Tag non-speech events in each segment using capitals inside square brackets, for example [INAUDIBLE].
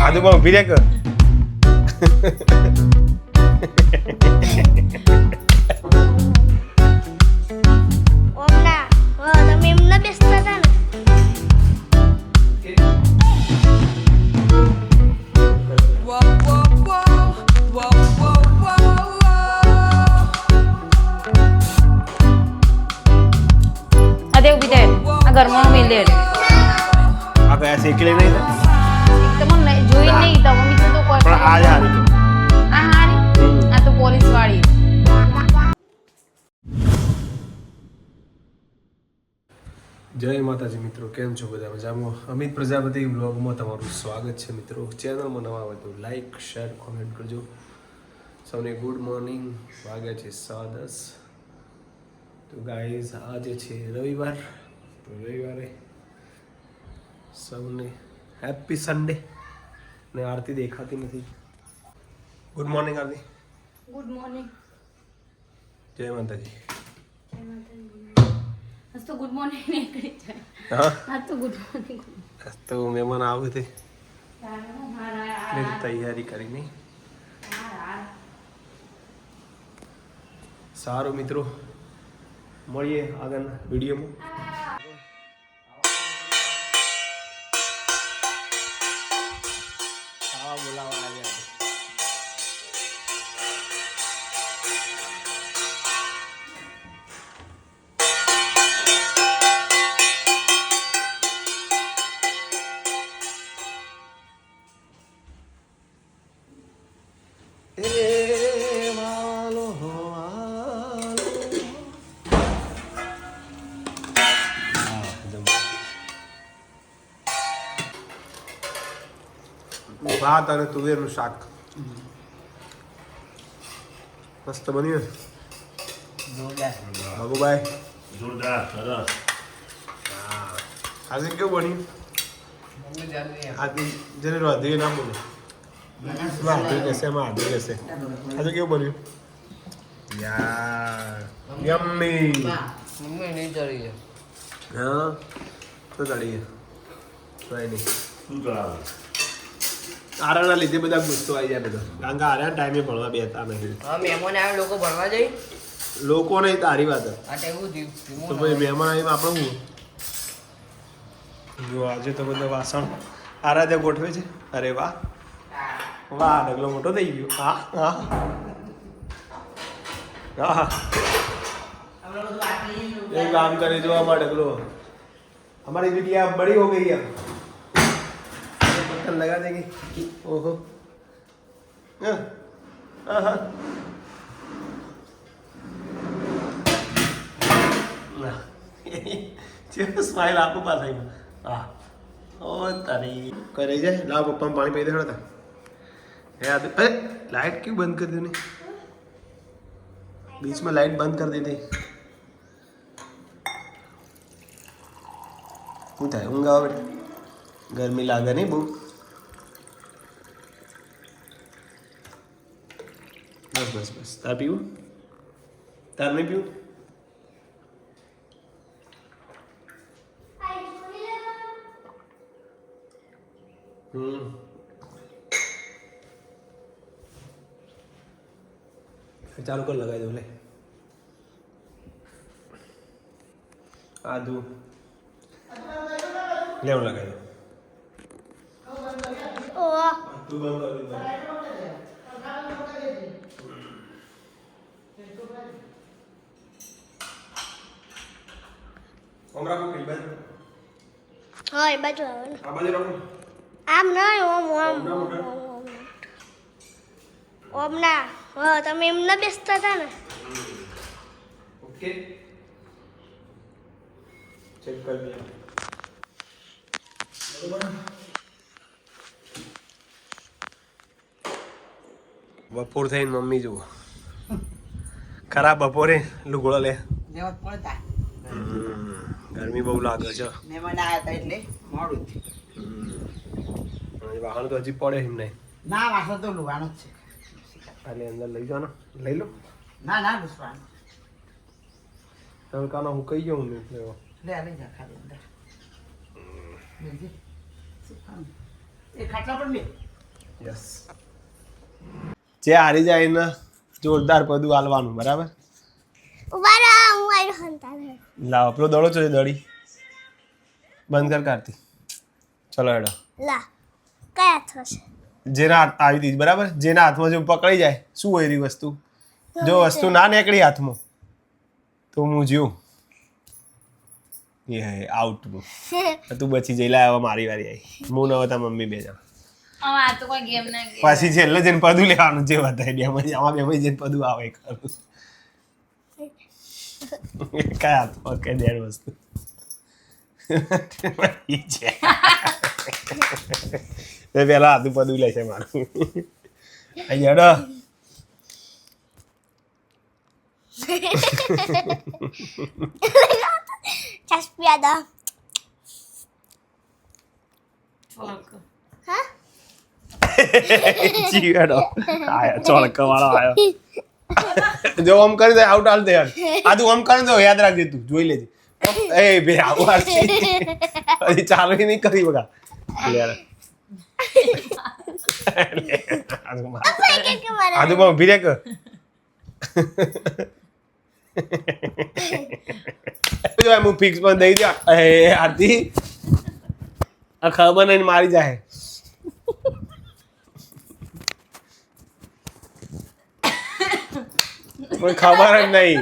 આજુબાજુ ઊભી રહે કે ઓમના હા તમે એમ ન બેસતા હતા ને Whoa, માતાજી મિત્રો કેમ છો બધા મજામાં? અમિત પ્રજાપતિ બ્લોગમાં તમારું સ્વાગત છે મિત્રો. ચેનલમાં નવા હોય તો લાઈક શેર કોમેન્ટ કરજો. સૌને ગુડ મોર્નિંગ વાગ્યા છે સવા દસ. તો ગાઈઝ આજે છે રવિવાર. તો રવિવારે સૌને હેપી સન્ડે ને આરતી દેખાતી નથી. Good morning Aarti good morning જય માતાજી. તો ગુડ મોર્નિંગ નીકળી જાય હા તો ગુડ મોર્નિંગ તો મહેમાન આવે એટલે તૈયારી કરી સારું મિત્રો મળીએ આગળના વિડીયોમાં બોલાવા આવ્યા ભાત અને તુવેરનું શાક. મસ્ત બન્યું બાબુભાઈ? જોરદાર સરસ. આજે કેવું બન્યું? આજે જેને રાધે ના બોલો. રાધે કહેશે એમાં આધે કહેશે. આજે કેવું બન્યું? યાર યમ્મી. મમ્મી નહીં ચડી હા તો ચડી કઈ નહીં. શું કરાવે આરાના લીધે બધા ગુસ્સો આવી જાય બધા કારણ કે આર્યા ટાઈમે ભણવા બેતા નહીં હા મહેમાન આવે લોકો ભણવા જઈ લોકો નહીં તારી વાત જ. આ ટેવું થયું તો ધીમું ભાઈ મહેમાન આવીને આપણે શું જો આજે તો બધા વાસણ આરાધ્ય ગોઠવે છે અરે વાહ વાહ ડગલો મોટો થઈ ગયો હા હા હા एक काम करे जो हमारे डगलो हमारी बिटिया अब बड़ी हो गई है बटन लगा देगी ओहो। हाँ ચેવો સ્માઈલ આપો પાસે હા ઓ તારી કરે જાય લાવ પપ્પા પાણી પી દેડો તા હે આ લાઈટ ક્યું બંધ કરી દીધી બીચમાં લાઈટ બંધ કરી દીધી હું થાય ઊંઘ આવે ગરમી લાગે નહીં બહુ બસ બસ બસ. તાર પીવું? તાર નહીં પીવું? હમ. ચાલુ કર લગાવી દઉં લે. આદુ. લેવું લગાવી દઉં. તું બંધ કરી દે. કો કઈ બાજુ હા એ બાજુ આવે ને આ બાજુ રાખો આમ નહીં ઓમ ઓમ ઓમ, ના હા તમે એમ ના બેસતા હતા ને ઓકે ચેક કરી દે બપોર થઈને મમ્મી જુઓ. ખરા બપોરે લુગડો લે. જેવા પડતા ગરમી બહુ લાગે છે. મહેમાન આવ્યા હતા એટલે મોડું થયું. વાહન તો હજી પડે એમ નહીં. ના વાસણ તો લુવાનું જ છે. ખાલી અંદર લઈ જવાનો લઈ લો. ના ના લૂસવાનું તડકાનો હું કહી જાઉં ને એટલે. લે લઈ જા ખાલી અંદર? એ ખાટલા પણ લે યસ જે હારી જાય ને જોરદાર પદું હાલવાનું બરાબર ઊભા રહો હું આવી હંતા લાવ પેલો દડો છો દડી. બંધ કર કાઢતી ચલો હેડો. લા કયા થશે જેના હાથ આવી હતી બરાબર? જેના હાથમાં જો પકડી જાય શું હોય એવી વસ્તુ? જો વસ્તુ ના નીકળી હાથમાં તો હું જીવ. એ હે આઉટ [LAUGHS] તું બચી જઈ લાવ મારી વારી આવી. હું ન હતા મમ્મી બે જણ. પછી તો કોઈ ગેમ ના ગેમ પાછી છેલ્લે જઈને પદું લેવાનું જે વધારે દે આમાં આમાં બે ભાઈ જઈને પદું આવે ખરું. કે દેર વસ્તુ ઈ છે. એ પેલા હાથું પદું લે છે મારું અહીંયા. ચસ્પિયા દો હા જી હેડો. આયો, ચોળકો વાળો આયો [LAUGHS] જો આમ કરી દે આઉટ હાલ દે આ તું આમ કરી દો યાદ રાખજે તું, જોઈ લેજે. એ બે આવું હજી ચાલુ નહીં કરી બગા યાર. આજુ માં ઊભી કે મારે આજુ માં ઊભી રે કે જો એમ ફિક્સ પણ દઈ દે એ આરતી. આ ખબર નહીં મારી જાય મને ખબર જ નહીં.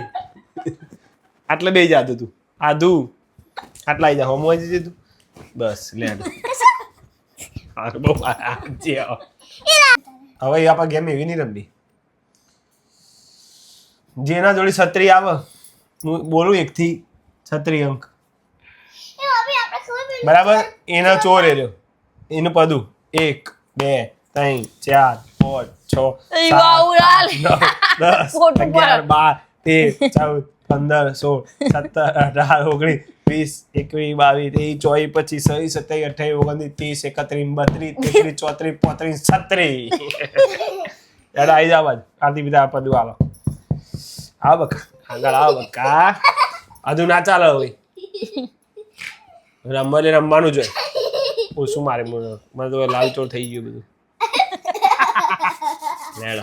આટલે બે જાતું તું આધુ. આટલા આવી જા. હોમ હોય જજે તું. બસ લે બહુ હવે આપણે ગેમ એવી નહીં રમવી. જેના જોડે છત્રી આવે હું બોલું એક થી છત્રી અંક. બરાબર? એના ચોર એ રહ્યો. એનું પદું એક બે ત્રણ ચાર પાંચ છ સાત, આઠ નવ, દસ અગિયાર બાર તેર ચૌદ પંદર સોળ સત્તર અઢાર ઓગણીસ વીસ એકવીસ બાવીસ ત્રેવીસ ચોવીસ પચીસ છવ્વીસ સત્યાવીસ અઠાવીસ ઓગણત્રીસ ત્રીસ એકત્રીસ બત્રીસ તેત્રીસ ચોત્રીસ પોત્રીસ છત્રીસ. યાર આવી જાવ આરતી બીજા પદું આવો. આવ બકા. આગળ આવ બકા. હજુ ના ચાલે હવે. રમવાને રમવાનું જોઈએ ઓછું મારે મને મને તો લાલચોળ થઈ ગયું બધું. લેડો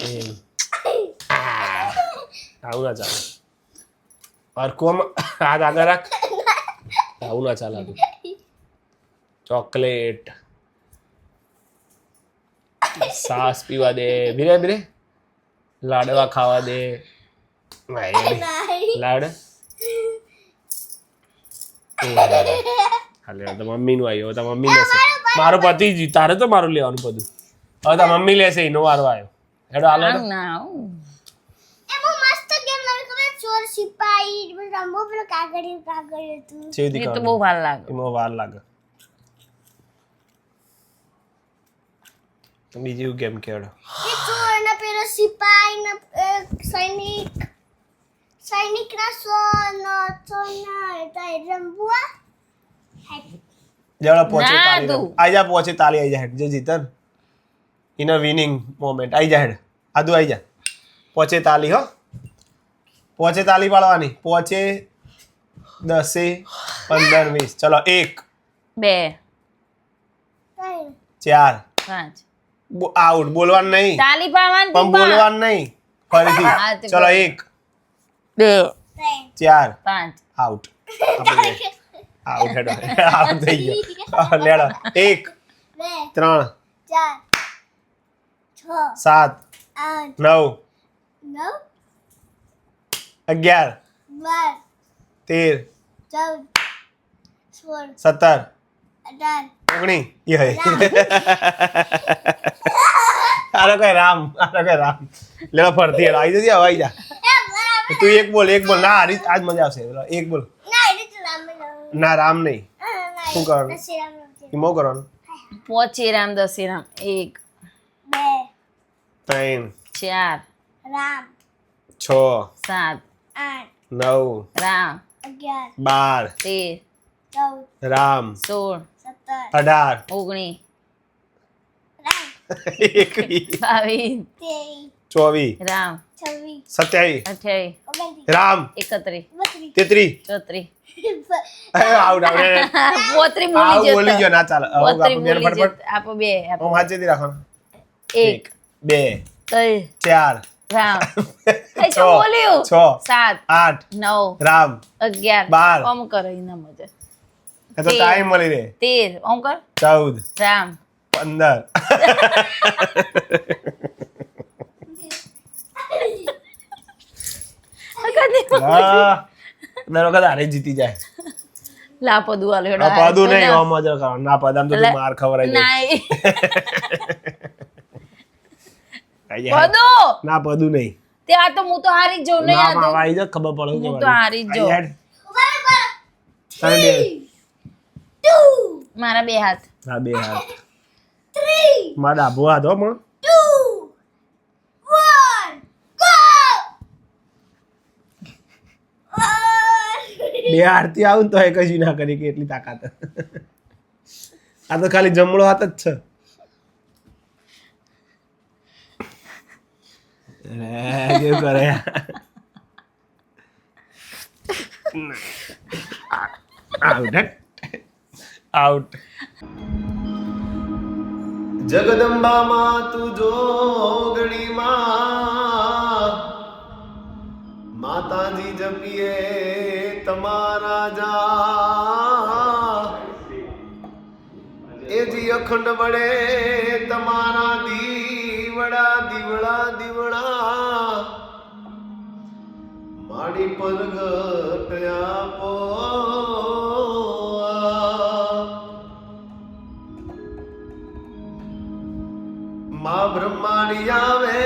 રેડી આવું ના ચાલે. હરખું હાથ આગળ રાખ. આવું ના ચાલે તું. ચોકલેટ. સાસ પીવા દે. ભીરે ભીરે. લાડવા ખાવા દે. લાડ. હાલે તો મમ્મી નું આવ્યો તો મમ્મી લેશે. મારો પતિ તારે તો મારું લેવાનું બધું. હવે તો મમ્મી લેશે, એનો વારો આવ્યો હેડો હાલો. ના એ બહુ મસ્ત ગેમ મને ખબર ચોર સિપાઈ બધું રમવું પેલો કાગળિયું કાગળિયું ચેવી એ તો બહુ વાર લાગે. એમાં વાર લાગે. તો બીજી ગેમ ખેડો. એ ચોર ને પેલો સિપાઈ ને સૈનિક. સૈનિક ના સો નો સો ના તાઈ રમવું જરા પહોંચે ના તાળી તું. રમ. આઈ જા પહોંચે તાળી આઈ જા. હેડ જે જીતન. ઇન વિનિંગ મોમેન્ટ આઈ જા હેડ આદુ આઈ જા પહોંચે તાળી હો પહોંચે તાળી પાડવાની પહોંચે દસે પંદર વીસ ચલો એક બે ચાર પાંચ બો- આઉટ બોલવાનું નહીં તાલી પાડવાની પણ બોલવાનું નહીં ફરીથી હા, તે ચલો બોલ. એક બે ચાર પાંચ આઉટ આઉટ હેડો આઉટ થઈ ગયો લેડો એક બે ત્રણ ચાર છ. સાત. આઠ. નવ. નવ. અગિયાર. બાર. તેર. ચૌદ. સોળ. સત્તર. અઢાર. ઓગણી. [LAUGHS] આરો કઈ રામ? આરો કઈ રામ? લેવા ફરતી આવી જતી હવે આવી જા. તું એક બોલ એક બોલ. ના હારી આજ મજા આવશે. એક બોલ. ના રામ નહીં શું કરવાનું? ઈમો કરવાનું? પોચે રામ દસે રામ એક. ત્રણ ચાર રામ છ સાત આઠ નવ રામ અગિયાર બાર તેર ચૌદ રામ સોળ સત્તર અઢાર ઓગણીસ ચોવીસ રામ સત્યાવીસ અઠ્યાવીસ રામ એકત્રીસ તેત્રીસ. ચોત્રીસ. આઉટ આઉટ પોત્રી બોલી ગયો ના ચાલે. પોત્રી બોલી ફટફટ આપો બે આપો. રાખો એક બે ત્રણ ચાર રામ. [LAUGHS] એ છ, બોલ્યું? છ. સાત આઠ નવ રામ અગિયાર. બાર. ઓમ કરો એના મજા એ તો ટાઈમ મળી રહે. તેર. ઓમ કર. ચૌદ રામ. પંદર. દર [LAUGHS] વખત હારે જીતી જાય. લાપદુ દુઆ લાપદુ નહીં ઓમ મજા કરો ના પદામ તો માર ખવડાવી દે. [LAUGHS] આઈ જાય. પદુ ના પદું નહીં. ત્યાં તો હું તો હારી જ જાઉં ને ના યાદ માવા આવી જાય ખબર પડે હું તો હારી જ જાઉં. તારે બે. મારા બે હાથ. હા બે હાથ. મારા ડાબો હાથ હો પણ બે આરતી આવું ને તો એ કશું ના કરી કે એટલી તાકાત. આ તો ખાલી જમણો હાથ જ છે. કેવું કરે. આઉટ આઉટ જગદંબામાં તું જોગણીમાં માતાજી જપીએ તમારા જા. એ જી અખંડ વડે તમારા દીવડા પરગટ આપો મા બ્રહ્માણી આવે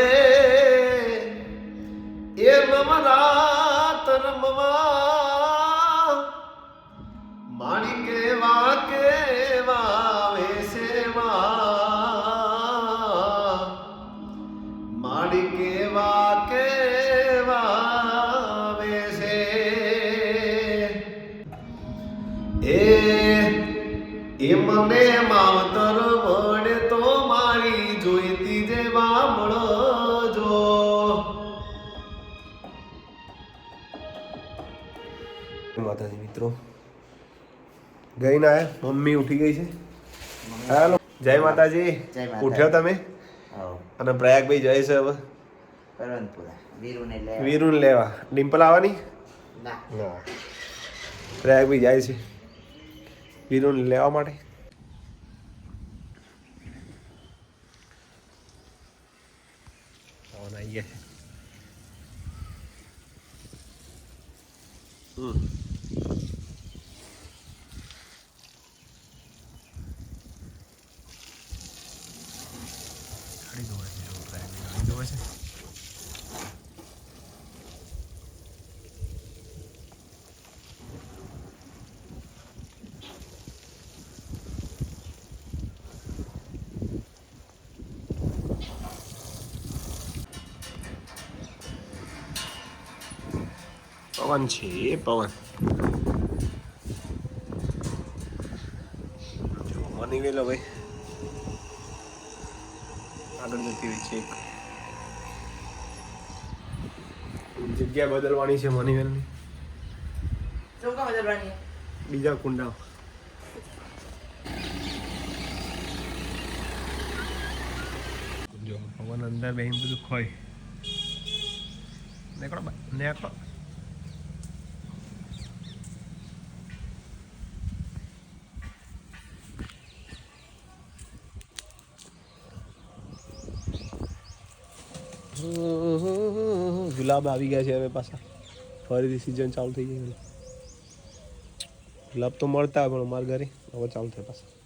એ મમરા તરમવા ગઈ ના આયા? મમ્મી ઉઠી ગઈ છે. હાલો. જય માતાજી. ઉઠ્યો તમે? અને પ્રયાગભાઈ જાય છે હવે. વીરુને લેવા. ડિમ્પલ આવવાની? ના. ના. પ્રયાગભાઈ જાય છે. વીરુને લેવા માટે. આવી ગયા છે. હમ. ગાડી ધોવાય છે જો પ્રયાગભાઈ ગાડી ધોવાય છે પવન છે એ પવન જો મની વેલો ભાઈ આગળ જતી હોય છે જગ્યા બદલવાની છે મની વેલની શું કામ બદલવાની બીજા કુંડા પવન અંદર બેહીને બધું ખોય નેકળો નેકળો ગુલાબ આવી ગયા છે હવે પાછા. ફરીથી સિઝન ચાલુ થઈ ગઈ ગુલાબ તો મળતા પણ અમારા ઘરે હવે ચાલુ થાય પાછા.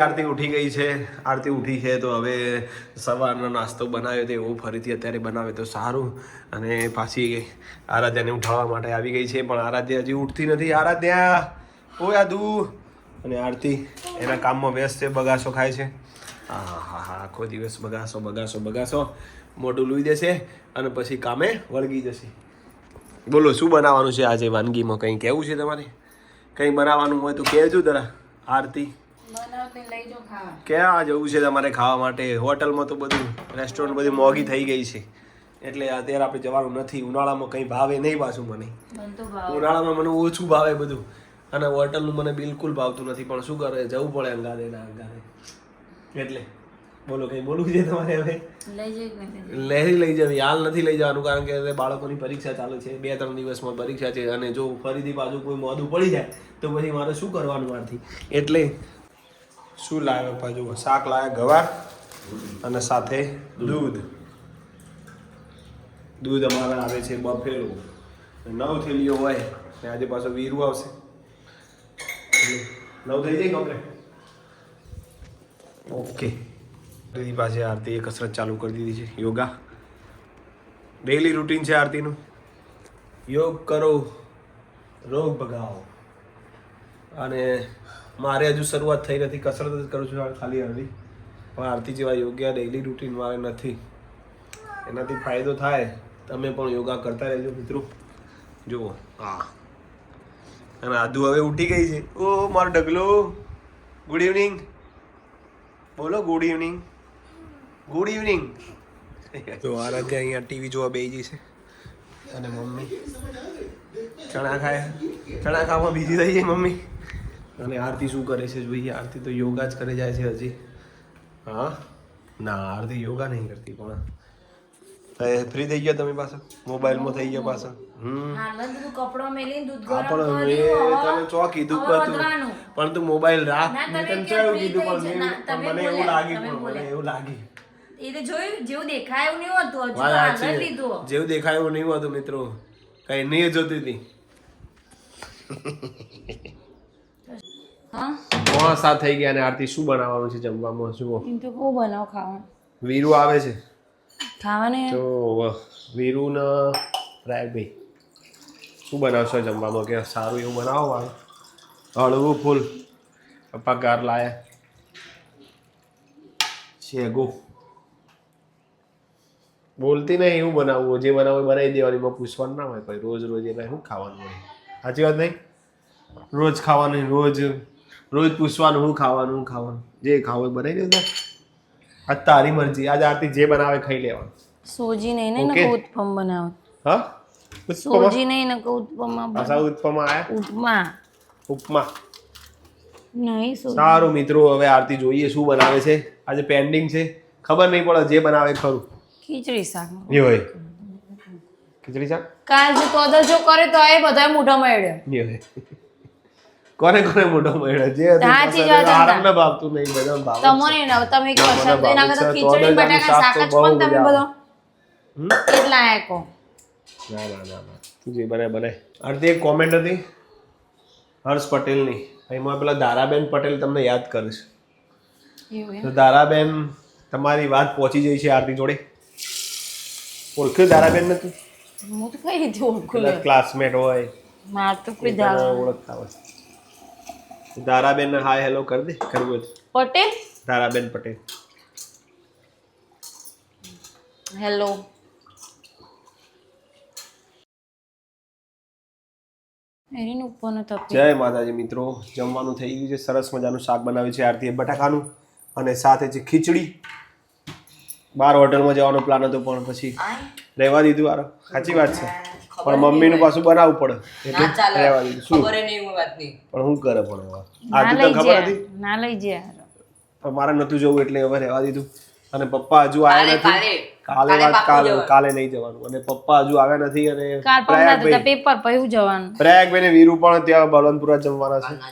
આરતી ઉઠી ગઈ છે. આરતી ઉઠી છે તો હવે સવારનો નાસ્તો બનાવ્યો તો એવું ફરીથી અત્યારે બનાવે તો સારું. અને પાછી આરાધ્યાને ઉઠાવવા માટે આવી ગઈ છે, પણ આરાધ્યા હજી ઉઠતી નથી. આરાધ્યા, ઓ યાદુ. અને આરતી એના કામમાં વ્યસ્ત છે, બગાસો ખાય છે. હા હા હા, આખો દિવસ બગાસો બગાસો બગાસો. મોઢું લૂઈ દેશે અને પછી કામે વળગી જશે. બોલો, શું બનાવવાનું છે આજે? વાનગીમાં કંઈ કહેવું છે તમારે? કંઈ બનાવવાનું હોય તો કહેજો જરા. આરતી. ક્યાં જવું છે તમારે ખાવા માટે? હોટલમાં તો બધું રેસ્ટોરન્ટ બધી મોંઘી થઈ ગઈ છે. એટલે અત્યારે આપણે જવાનું નથી. ઉનાળામાં કંઈ ભાવે નહીં પાછું મને. ઉનાળામાં મને ઓછું ભાવે બધું. અને હોટલનું મને બિલકુલ ભાવતું નથી. પણ શું કરે? જવું પડે અંગારે ના અંગારે. એટલે બોલો કંઈ બોલવું છે તમારે હવે? લઈ લઈ જવી હાલ નથી લઈ જવાનું કારણ કે બાળકોની પરીક્ષા ચાલુ છે. બે ત્રણ દિવસમાં પરીક્ષા છે. અને જો ફરીથી પાછું કોઈ મોડું પડી જાય તો પછી મારે શું કરવાનું આરથી એટલે શું લાવ્યો પાછું શાક લાવ્યા ગવાર અને સાથે દૂધ. દૂધ અમારા આવે છે બફેલું. નવ થેલીઓ હોય ને આજે પાછો વીરું આવશે. નવ થઈ જાય કમ્પ્લેટ ઓકે દીદી પાસે આરતીએ કસરત ચાલુ કરી દીધી છે. યોગા. ડેઈલી રૂટીન છે આરતીનું? યોગ કરો, રોગ ભગાવો. અને મારે હજુ શરૂઆત થઈ નથી કસરત જ કરું છું ખાલી અડધી પણ આરતી જેવા યોગ્ય ડેઇલી રૂટીન મારે નથી. એનાથી ફાયદો થાય. તમે પણ યોગા કરતા રહેજો મિત્રો. જુઓ હા અને આદુ હવે ઉઠી ગઈ છે. ઓ મારો ડગલો ગુડ ઇવનિંગ બોલો ગુડ ઇવનિંગ ગુડ ઇવનિંગ તો આરાધ્યા અહીંયા ટીવી જોવા બેસી છે. અને મમ્મી ચણા ખાય. ચણા ખાવા બીજી થઈ જાય મમ્મી. અને આરતી શું કરે છે જોઈએ? આરતી તો યોગા જ કરે જાય છે હજી. હા? ના આરતી યોગા નહીં કરતી પણ ફ્રી થઈ ગયા તમે પાછા? મોબાઈલમાં થઈ ગયા પાછા? પણ તું મોબાઈલ રાખ. મને એવું લાગી પણ મને એવું લાગી. એ જોયું જેવું દેખાય એવું નહીં હોતું હજુ આગળ લીધું. જેવું દેખાય એવું નહીં હોતું મિત્રો. કઈ નહીં જોતી હતી. [LAUGHS] સાત થઈ ગયા અને આરતી શું બનાવવાનું છે જમવામાં? જુઓ. એમ તો બહુ બનાવ ખાવાનું. વીરુ આવે છે. ખાવાને? તો વીરુ ને રાયભાઈ શું બનાવશો જમવામાં? કે સારું એવું બનાવો હળવું ફૂલ. પપ્પા ગાર લાયા. શેગો બોલતી નહીં એવું બનાવવું જે બનાવવું બનાવી દેવાની. એમાં પૂછવાનું ના હોય. કોઈ રોજ રોજ એને શું ખાવાનું હોય? સાચી વાત નહીં? રોજ ખાવાનું રોજ રોજ પૂછવાનું હું ખાવાનું ખાવાનું. જે ખાવું બનાવી દેતા આજ તારી મરજી. આજ આરતી જે બનાવે ખાઈ લેવાનું. સોજી નહીં ને નકો ઉત્પમ બનાવ. હા? સોજી નહીં નકર ઉત્પમમાં ભાષા ઉપમા આયા? ઉપમા. ઉપમા. નહીં સારું મિત્રો હવે આરતી જોઈએ શું બનાવે છે. આજે પેન્ડિંગ છે. ખબર નહીં પડે જે બનાવે ખરું. ખીચડી શાક. એ હોય. ખીચડી શાક? કાલ જો તો જો કરે તો એ બધા મોઢા મળ્યો એ હોય. કોને કોને મોટો મળ્યો? જે હતું સાચી પસંદ વાત આરામ હતા. ના ભાવતું નહીં બધા ભાવ તમને ન તમે એક ના, વરસાદ તો એના કરતા ખીચડી બટાકા શાક જ પણ તમે બધો? કેટલા આયા ના ના ના ના. જે બને બનાય અડધી એક કોમેન્ટ હતી. હર્ષ પટેલની. એમાં પેલા દારાબેન પટેલ તમને યાદ કરીશ. તો દારાબેન તમારી વાત પહોંચી જઈ છે આરતી જોડે. ઓળખ્યું દારાબેન હું તો કઈ રીતે ઓળખું ક્લાસમેટ હોય. માર તો કોઈ ઓળખતા હોય. દારાબેન હાય હેલો કરી દે કરવું હોય તો. પટેલ? ધારાબેન પટેલ. હેલો એની ઉપરનો તપી જય માતાજી મિત્રો જમવાનું થઈ ગયું છે સરસ મજાનું શાક બનાવ્યું છે આરતીએ બટાકાનું અને સાથે છે ખીચડી. બાર હોટલમાં જવાનો પ્લાન હતો પણ પછી રહેવા દીધું આરો. સાચી વાત છે. પણ મમ્મીનું પાછું બનાવવું પડે. એટલે રહેવા દીધું શું? ખબર નહીં વાત નહીં પણ હું કરે પણ હવે? આજે ખબર હતી? ના લઈ જા પણ મારે નતું જવું એટલે હવે રહેવા દીધું. અને પપ્પા હજુ આવ્યા નથી. કાલે. કાલે કાલે વાત કાલે કાલે નહીં જવાનું. અને પપ્પા હજુ આવ્યા નથી અને કાલ પેપર પછી જવાનું. પ્રયાગભાઈ ને વીરુ પણ ત્યાં બળવંતપુરા જમવાના છે. ના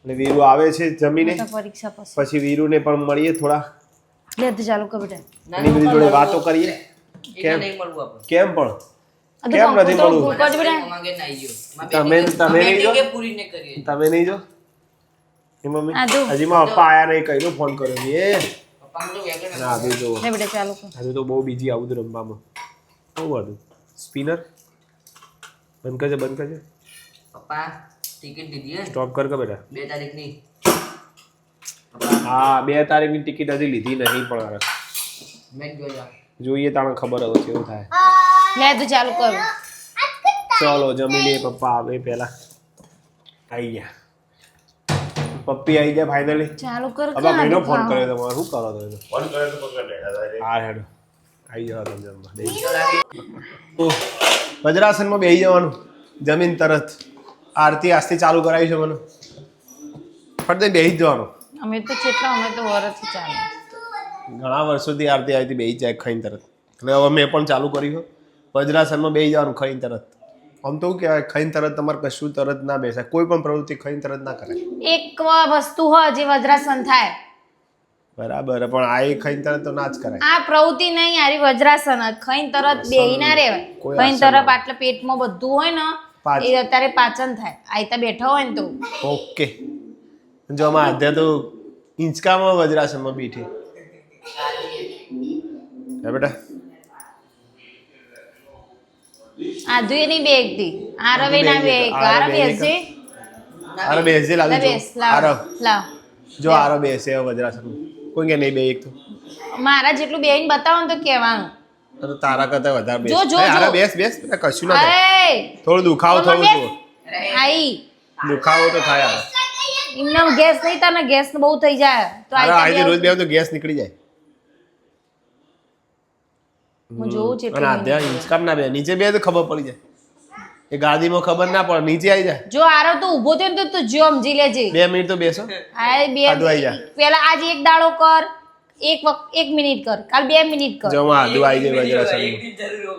એટલે વીરુ આવે છે જમીને. પરીક્ષા પછી વીરુ વીરુને પણ મળીએ થોડા. લે તો ચાલુ કર બેટા. એની બધી જોડે વાતો કરીએ. એટલે નહીં મળવું આપણે. કેમ પણ? તો કેમ નથી તો મળવું? તમે તમે નહીં જો તમે નહીં જો એ મમ્મી હજી માં પપ્પા આયા નહીં કઈનો ફોન કર્યો એ. પપ્પા તો વેગન ના હજી જો લે બેટા ચાલુ હજુ તો બહુ બીજી આવું બધું રમવામાં. બહુ બધું સ્પિનર બંધ કરજે બંધ કરજે. પપ્પા ટિકિટ દીધી સ્ટોપ કર કે બેટા? બે તારીખની. હા બે તારીખની ટિકિટ હજી લીધી નહીં પણ હવે. જોઈએ તાણે ખબર હવે કેવું થાય. લે તો ચાલુ કર ચાલો જમી લઈએ પપ્પા. આવે પહેલા. આવી ગયા. પપ્પી આવી ગયા ફાઇનલી ચાલુ કર હવે મેનો ફોન કર્યો તમારે. શું કરો તમે? ફોન કર્યો તો પકડ હા હેડો. આવી જવા તમે જમવા. વજ્રાસનમાં બેસી જવાનું. જમીન તરત. આરતી આજથી ચાલુ કરાવી છે મને. ફટ બેસી જવાનું. અમે તો કેટલા અમે તો વર્ષથી ચાલુ. ઘણા વર્ષોથી આરતી આવી બેસી જાય ખાઈને તરત. એટલે હવે મેં પણ ચાલુ કર્યું વજ્રાસનમાં બેસી જવાનું ખાઈને તરત. આમ તો કહેવાય ખાઈને તરત તમારે કશું તરત ના બેસાય કોઈ પણ પ્રવૃત્તિ ખાઈને તરત ના કરે. એક વસ્તુ હોય જે વજ્રાસન થાય. બરાબર પણ આ એ ખાઈને તરત તો ના જ કરાય. આ પ્રવૃત્તિ નહીં યારી વજ્રાસન જ. ખાઈને તરત બેહી ના રહેવાય. ખાઈને તરત આટલે પેટમાં બધું હોય ને એ અત્યારે પાચન થાય. આયતા બેઠા હોય ને તો. ઓકે. જો આમાં આધ્યા તો ઇંચકામાં વજ્રાસનમાં બેઠી. હે બેટા? બેગ ગઈ. આરવ આરવ બેહી બેસજે. આરો બેસજે લે લાલુ જો. આરો બેસે હવે વજ્રાસનમાં કોઈ કે નહીં બે એક તો. મારા જેટલું બતાવો ને તો કહેવાનું. તો તારા કરતા વધારે બેસ. જો, જો, બેસ બેસ. કશું ના થોડું દુખાવો થવું. જો આઈ. દુખાવો તો થાય. એમને ગેસ નહીં તને ગેસ બહુ થઈ જાય. તો આઈ રોજ બે બે તો ગેસ નીકળી જાય. હું જોઉં છું અને આધ્યા હિંચકામ ના બે નીચે બે તો ખબર પડી જાય. એ ગાદીમાં ખબર ના પડે નીચે આવી જાય. જો આરો તો ઊભો થયો ને તો તું જો સમજી લેજે બે મિનિટ તો બેસો. આ બે આધુ આઈ જા. પેલા આજે એક દાડો કર એક વખત એક મિનિટ કર. કાલ બે મિનિટ કર. જો માં આદુ આવી જાય વજરા જરૂર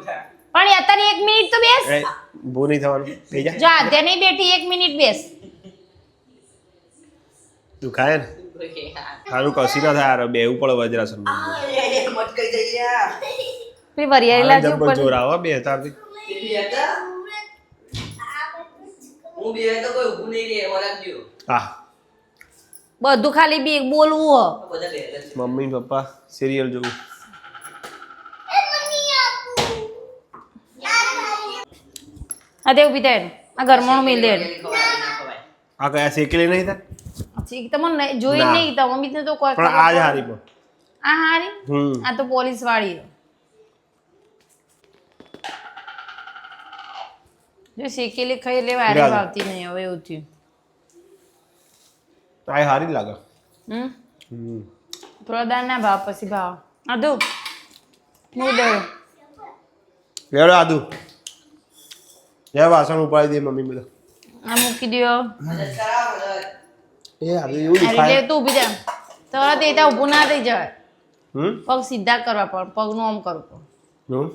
પણ અત્યારે એક મિનિટ તો બેસ. નહીં થવાનું. થઈ જાય જો આધ્યા નહીં બેઠી એક મિનિટ બેસ. દુખાય ને? સારું કશી ના થાય આરો બેવું પડે વજ્રાસનમાં. મત કઈ જઈએ. પેલી વરિયાળી લાવજો જબ્બર ઉપર. જોર આવે બે તારથી. બી હતા? હું બે તો કોઈ ઊભું નહીં રહે વળાવજો હા. બધું ખાલી બી બોલવું હો. જ. મમ્મી પપ્પા સિરિયલ જોવું. એ આ તે ઊભી થાય આ ઘરમાં મિલ દે આ કયા શેકેલી નહીં થાય? શીખ તમને જોઈ નહીં તો મમ્મી તો કોઈ પણ આ જ હારી પણ. આ હારી? આ તો પોલીસ વાળી જો શેકેલી ખાઈ એટલે વારે. ભાવતી નહીં હવે એવું થયું. હારી જ લાગે. હમ? થોડા દાળ ના ભાવ પછી ભાવ. આદુ હું લેડો આદુ. જે વાસણ ઉપાડી દે મમ્મી બધા. આ મૂકી દ્યો. એ આદુ એવું દેખાય લે તું ઊભી જા તરત એ ત્યાં ઊભું ના થઈ જવાય હમ? પગ સીધા કરવા પડે પગનું આમ કરવું પડે. હમ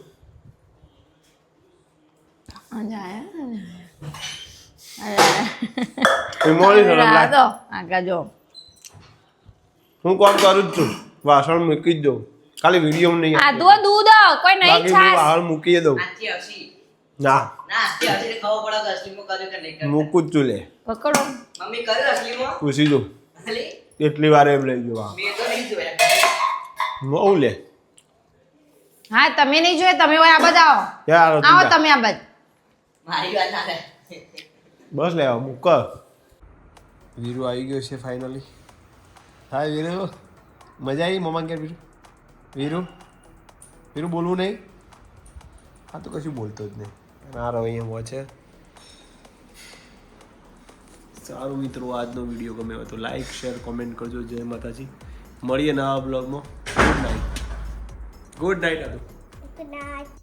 આ જાય, આ જાય. એ મોડી શરમ આ લાગે તો આગા જો હું? કોણ કરું જ છું. વાસણ મૂકી જ દઉં. ખાલી વીડિયો નહીં આદુ આ દૂધ કોઈ નહીં છાસ વાસણ મૂકી દઉં. ના. મૂકું જ છું લે. પકડો. મમ્મી કર્યું અસલીમાં પૂછી દઉં. એટલી વાર એમ લઈ જવા મેં તો નહીં જોયા. બહુ લે. હા તમે નહીં જોઈએ તમે હોય આ બધા આવો. યાર આવો તમે આ બાજુ મારી વાત ના રહે બસ લેવા મૂક વીરુ આવી ગયો છે ફાઇનલી હા વીરુ. મજા આવી મમ્મા કે વીરુ? વીરુ? વીરુ બોલવું નહીં? હા તો કશું બોલતો જ નહીં. અને આ રવૈયા મોં છે. સારું મિત્રો આજનો વીડિયો ગમે હોય તો લાઈક શેર કોમેન્ટ કરજો. જય માતાજી. મળીએ નવા બ્લોગમાં ગુડ નાઇટ ગુડ નાઇટ હતું